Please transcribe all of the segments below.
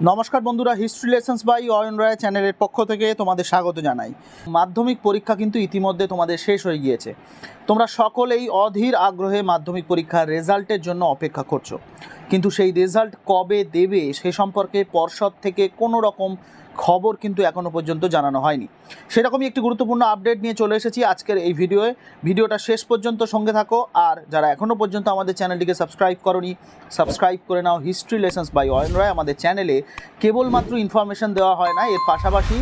নমস্কার বন্ধুরা history lessons by Ayan Roy চ্যানেলের পক্ষ থেকে তোমাদের স্বাগত জানাই। মাধ্যমিক পরীক্ষা কিন্তু ইতিমধ্যে তোমাদের শেষ হয়ে গিয়েছে। তোমরা সকলেই অধীর আগ্রহে মাধ্যমিক পরীক্ষার রেজাল্টের জন্য অপেক্ষা করছ। কিন্তু সেই রেজাল্ট কবে দেবে সে সম্পর্কে পর্ষদ থেকে কোনো রকম খবর কিন্তু এখনও পর্যন্ত জানানো হয়নি। সেরকমই একটি গুরুত্বপূর্ণ আপডেট নিয়ে চলে এসেছি আজকের এই ভিডিওয়ে। ভিডিওটা শেষ পর্যন্ত সঙ্গে থাকো। আর যারা এখনও পর্যন্ত আমাদের চ্যানেলটিকে সাবস্ক্রাইব করনি সাবস্ক্রাইব করে নাও history lessons by Ayan Roy আমাদের চ্যানেলে কেবলমাত্র ইনফরমেশন দেওয়া হয় না, এর পাশাপাশি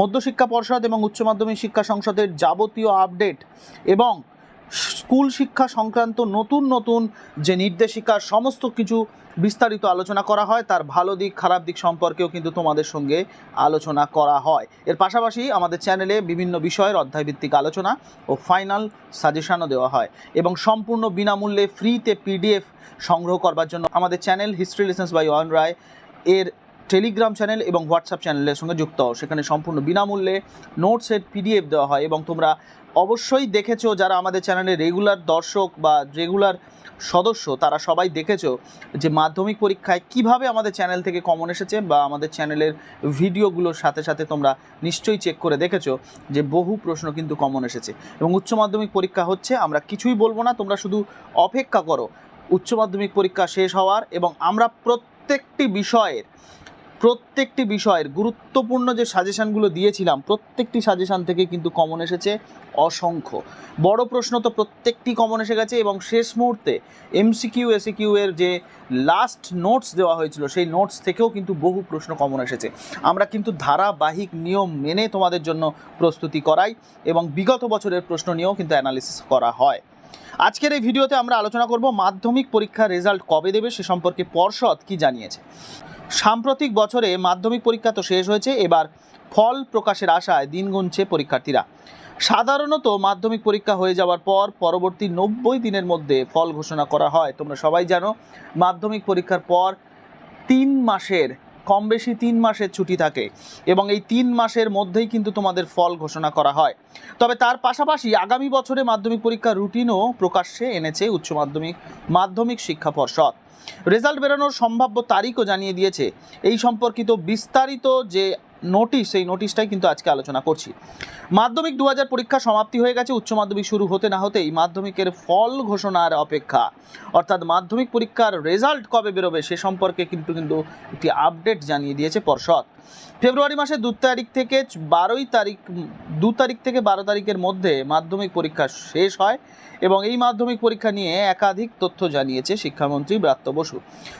মধ্যশিক্ষা পর্ষদ এবং উচ্চ মাধ্যমিক শিক্ষা সংসদের যাবতীয় আপডেট এবং স্কুল শিক্ষা সংক্রান্ত নতুন নতুন যে নির্দেশিকা, সমস্ত কিছু বিস্তারিত আলোচনা করা হয়, তার ভালো দিক, খারাপ দিক সম্পর্কেও কিন্তু তোমাদের সঙ্গে আলোচনা করা হয়। এর পাশাপাশি আমাদের চ্যানেলে বিভিন্ন বিষয়ের অধ্যায়ভিত্তিক আলোচনা ও ফাইনাল সাজেশানও দেওয়া হয় এবং সম্পূর্ণ বিনামূল্যে ফ্রিতে পিডিএফ সংগ্রহ করবার জন্য আমাদের channel history lessons by Ayan Roy এর টেলিগ্রাম চ্যানেল এবং হোয়াটসঅ্যাপ চ্যানেলের সঙ্গে যুক্ত। হও সেখানে সম্পূর্ণ বিনামূল্যে নোটসের পিডিএফ দেওয়া হয় এবং তোমরা অবশ্যই দেখেছ যারা আমাদের চ্যানেলে রেগুলার দর্শক বা রেগুলার সদস্য, তারা সবাই দেখেছ যে মাধ্যমিক পরীক্ষায় কীভাবে আমাদের চ্যানেল থেকে কমন এসেছে বা আমাদের চ্যানেলের ভিডিওগুলোর সাথে সাথে তোমরা নিশ্চয়ই চেক করে দেখেছ যে বহু প্রশ্ন কিন্তু কমন এসেছে। এবং উচ্চ মাধ্যমিক পরীক্ষা হচ্ছে, আমরা কিছুই বলব না, তোমরা শুধু অপেক্ষা করো। উচ্চ মাধ্যমিক পরীক্ষা শেষ হওয়ার এবং আমরা প্রত্যেকটি বিষয়ের প্রত্যেকটি বিষয়ের গুরুত্বপূর্ণ যে সাজেশানগুলো দিয়েছিলাম, প্রত্যেকটি সাজেশান থেকে কিন্তু কমন এসেছে অসংখ্য। বড় প্রশ্ন তো প্রত্যেকটি কমন এসে গেছে এবং শেষ মুহূর্তে এমসিকিউ এসিকিউ এর যে লাস্ট নোটস দেওয়া হয়েছিল, সেই নোটস থেকেও কিন্তু বহু প্রশ্ন কমন এসেছে। আমরা কিন্তু ধারাবাহিক নিয়ম মেনে তোমাদের জন্য প্রস্তুতি করাই এবং বিগত বছরের প্রশ্ন নিয়েও কিন্তু অ্যানালিসিস করা হয়। আজকের এই ভিডিওতে আমরা আলোচনা করব মাধ্যমিক পরীক্ষার রেজাল্ট কবে দেবে সে সম্পর্কে পর্ষদ কি জানিয়েছে। সাম্প্রতিক বছরে মাধ্যমিক পরীক্ষা তো শেষ হয়েছে, এবার ফল প্রকাশের আশায় দিন গুনছে পরীক্ষার্থীরা। সাধারণত মাধ্যমিক পরীক্ষা হয়ে যাওয়ার পর পরবর্তী নব্বই দিনের মধ্যে ফল ঘোষণা করা হয়। তোমরা সবাই জানো, মাধ্যমিক পরীক্ষার পর তিন মাসের কম বেশি তিন মাসের ছুটি থাকে এবং এই তিন মাসের মধ্যেই কিন্তু তোমাদের ফল ঘোষণা করা হয়। তবে তার পাশাপাশি আগামী বছরে মাধ্যমিক পরীক্ষার রুটিনও প্রকাশ্যে এনেছে উচ্চ মাধ্যমিক মাধ্যমিক শিক্ষা পর্ষদ। রেজাল্ট বেরোনোর সম্ভাব্য তারিখও জানিয়ে দিয়েছে। এই সম্পর্কিত বিস্তারিত যে নোটিশ সেই নোটিশটাই কিন্তু আজকে আলোচনা করছি। মাধ্যমিক দু হাজার পরীক্ষা সমাপ্তি হয়ে গেছে, উচ্চ মাধ্যমিক শুরু হতে না হতেই মাধ্যমিকের ফল ঘোষণার অপেক্ষা। অর্থাৎ মাধ্যমিক পরীক্ষার রেজাল্ট কবে বেরোবে সে সম্পর্কে কিন্তু কিন্তু একটি আপডেট জানিয়ে দিয়েছে পর্ষদ। ফেব্রুয়ারি মাসে দু তারিখ থেকে বারোই তারিখ, দু তারিখ থেকে বারো তারিখের মধ্যে মাধ্যমিক পরীক্ষা শেষ হয় এবং এই মাধ্যমিক পরীক্ষা নিয়ে একাধিক তথ্য জানিয়েছে শিক্ষামন্ত্রী ব্রাত্য বসু।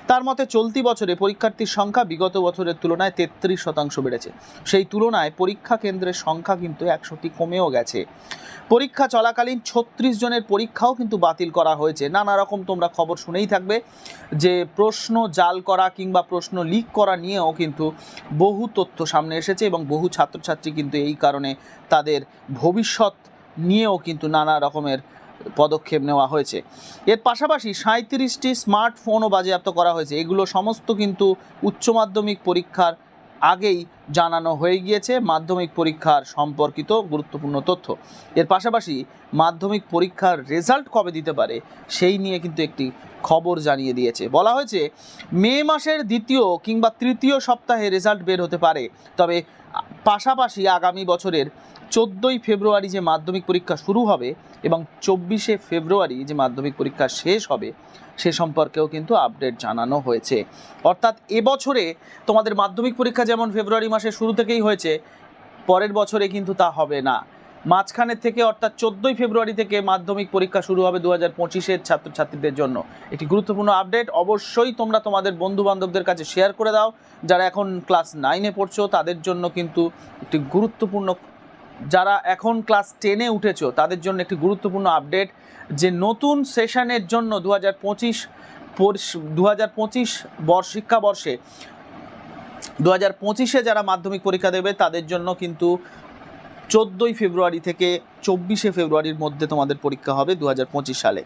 তার মতে, চলতি বছরে পরীক্ষার্থীর সংখ্যা বিগত বছরের তুলনায় তেত্রিশ শতাংশ বেড়েছে। সেই তুলনায় পরীক্ষা কেন্দ্রের সংখ্যা কিন্তু একশোটি কমেও গেছে। পরীক্ষা চলাকালীন ছত্রিশ জনের পরীক্ষাও কিন্তু বাতিল করা হয়েছে। নানা রকম তোমরা খবর শুনেই থাকবে যে প্রশ্ন জাল করা কিংবা প্রশ্ন লিক করা নিয়েও কিন্তু বহু তথ্য সামনে এসেছে এবং বহু ছাত্রছাত্রী কিন্তু এই কারণে তাদের ভবিষ্যৎ নিয়েও কিন্তু নানা রকমের পদক্ষেপ নেওয়া হয়েছে। এর পাশাপাশি সাঁত্রিশটি স্মার্টফোনও বাজেয়াপ্ত করা হয়েছে। এগুলো সমস্ত কিন্তু উচ্চ মাধ্যমিক পরীক্ষার আগেই জানানো হয়ে গিয়েছে মাধ্যমিক পরীক্ষার সম্পর্কিত গুরুত্বপূর্ণ তথ্য। এর পাশাপাশি মাধ্যমিক পরীক্ষার রেজাল্ট কবে দিতে পারে সেই নিয়ে কিন্তু একটি খবর জানিয়ে দিয়েছে। বলা হয়েছে, মে মাসের দ্বিতীয় কিংবা তৃতীয় সপ্তাহে রেজাল্ট বের হতে পারে, তবে পাশাপাশি আগামী বছরের চোদ্দোই ফেব্রুয়ারি যে মাধ্যমিক পরীক্ষা শুরু হবে এবং চব্বিশে ফেব্রুয়ারি যে মাধ্যমিক পরীক্ষা শেষ হবে, সে সম্পর্কেও কিন্তু আপডেট জানানো হয়েছে। অর্থাৎ এবছরে তোমাদের মাধ্যমিক পরীক্ষা যেমন ফেব্রুয়ারি মাসের শুরু থেকেই হয়েছে, পরের বছরে কিন্তু তা হবে না। মাঝখানের থেকে অর্থাৎ চোদ্দোই ফেব্রুয়ারি থেকে মাধ্যমিক পরীক্ষা শুরু হবে দু হাজার পঁচিশের ছাত্রছাত্রীদের জন্য। একটি গুরুত্বপূর্ণ আপডেট, অবশ্যই তোমরা তোমাদের বন্ধু বান্ধবদের কাছে শেয়ার করে দাও। যারা এখন ক্লাস নাইনে পড়ছো, তাদের জন্য কিন্তু একটি গুরুত্বপূর্ণ, যারা এখন ক্লাস টেনে উঠেছো, তাদের জন্য একটি গুরুত্বপূর্ণ আপডেট যে নতুন সেশনের জন্য দু হাজার পঁচিশ দু হাজার পঁচিশ বর্ষ, শিক্ষাবর্ষে দু হাজার পঁচিশে যারা মাধ্যমিক পরীক্ষা দেবে, তাদের জন্য কিন্তু চোদ্দোই ফেব্রুয়ারি থেকে চব্বিশে ফেব্রুয়ারির মধ্যে তোমাদের পরীক্ষা হবে দু হাজার পঁচিশ সালে।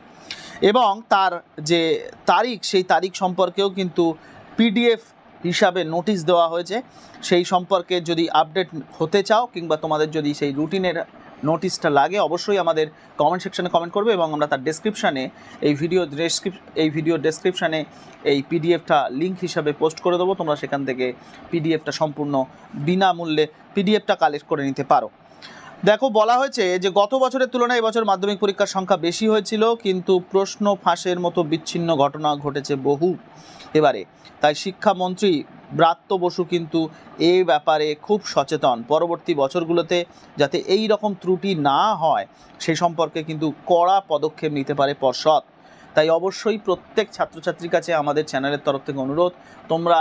এবং তার যে তারিখ, সেই তারিখ সম্পর্কেও কিন্তু পিডিএফ হিসাবে নোটিশ দেওয়া হয়েছে। সেই সম্পর্কে যদি আপডেট হতে চাও কিংবা তোমাদের যদি সেই রুটিনের নোটিশটা লাগে, অবশ্যই আমাদের কমেন্ট সেকশানে কমেন্ট করবে এবং আমরা তার ডেসক্রিপশানে এই ভিডিও এই ভিডিও ডেসক্রিপশানে এই পিডিএফটা লিঙ্ক হিসাবে পোস্ট করে দেবো। তোমরা সেখান থেকে পিডিএফটা সম্পূর্ণ বিনামূল্যে পিডিএফটা কালেক্ট করে নিতে পারো। দেখো, বলা হয়েছে যে গত বছরের তুলনায় এবছর মাধ্যমিক পরীক্ষার সংখ্যা বেশি হয়েছিল, কিন্তু প্রশ্ন ফাঁসের মতো বিচ্ছিন্ন ঘটনা ঘটেছে বহু এবারে। তাই শিক্ষামন্ত্রী ব্রাত্য বসু কিন্তু এই ব্যাপারে খুব সচেতন। পরবর্তী বছরগুলোতে যাতে এই রকম ত্রুটি না হয় সেই সম্পর্কে কিন্তু কড়া পদক্ষেপ নিতে পারে পর্ষদ। তাই অবশ্যই প্রত্যেক ছাত্রছাত্রীর কাছে আমাদের চ্যানেলের তরফ থেকে অনুরোধ, তোমরা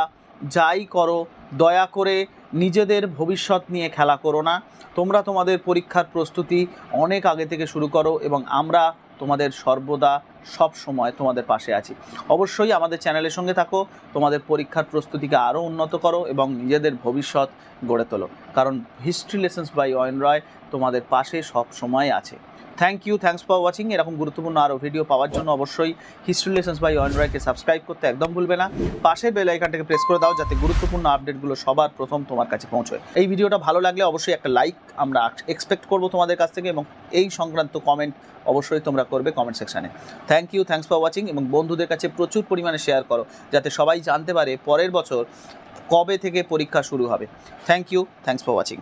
যাই করো, দয়া করে নিজেদের ভবিষ্যৎ নিয়ে খেলা করো না। তোমরা তোমাদের পরীক্ষার প্রস্তুতি অনেক আগে থেকে শুরু করো এবং আমরা তোমাদের সর্বদা সব সময় তোমাদের পাশে আছি। অবশ্যই আমাদের চ্যানেলের সঙ্গে থাকো, তোমাদের পরীক্ষার প্রস্তুতিকে আরও উন্নত করো এবং নিজেদের ভবিষ্যৎ গড়ে তোলো। কারণ history lessons by Ayan Roy তোমাদের পাশে সব সময় আছে। Thank you thanks for watching এরকম গুরুত্বপূর্ণ আরও ভিডিও পাওয়ার জন্য অবশ্যই হিস্ট্রি লেসন্স বাই অয়ন রয়কে সাবস্ক্রাইব করতে একদম ভুলবে না। পাশের বেল আইকনটাকে প্রেস করে দাও যাতে গুরুত্বপূর্ণ আপডেটগুলো সবার প্রথম তোমার কাছে পৌঁছয়। এই ভিডিওটা ভালো লাগলে অবশ্যই একটা লাইক আমরা এক্সপেক্ট করব তোমাদের কাছ থেকে এবং এই সংক্রান্ত কমেন্ট অবশ্যই তোমরা করবে কমেন্ট সেকশানে thank you thanks for watching এবং বন্ধুদের কাছে প্রচুর পরিমাণে শেয়ার করো যাতে সবাই জানতে পারে পরের বছর কবে থেকে পরীক্ষা শুরু হবে। Thank you thanks for watching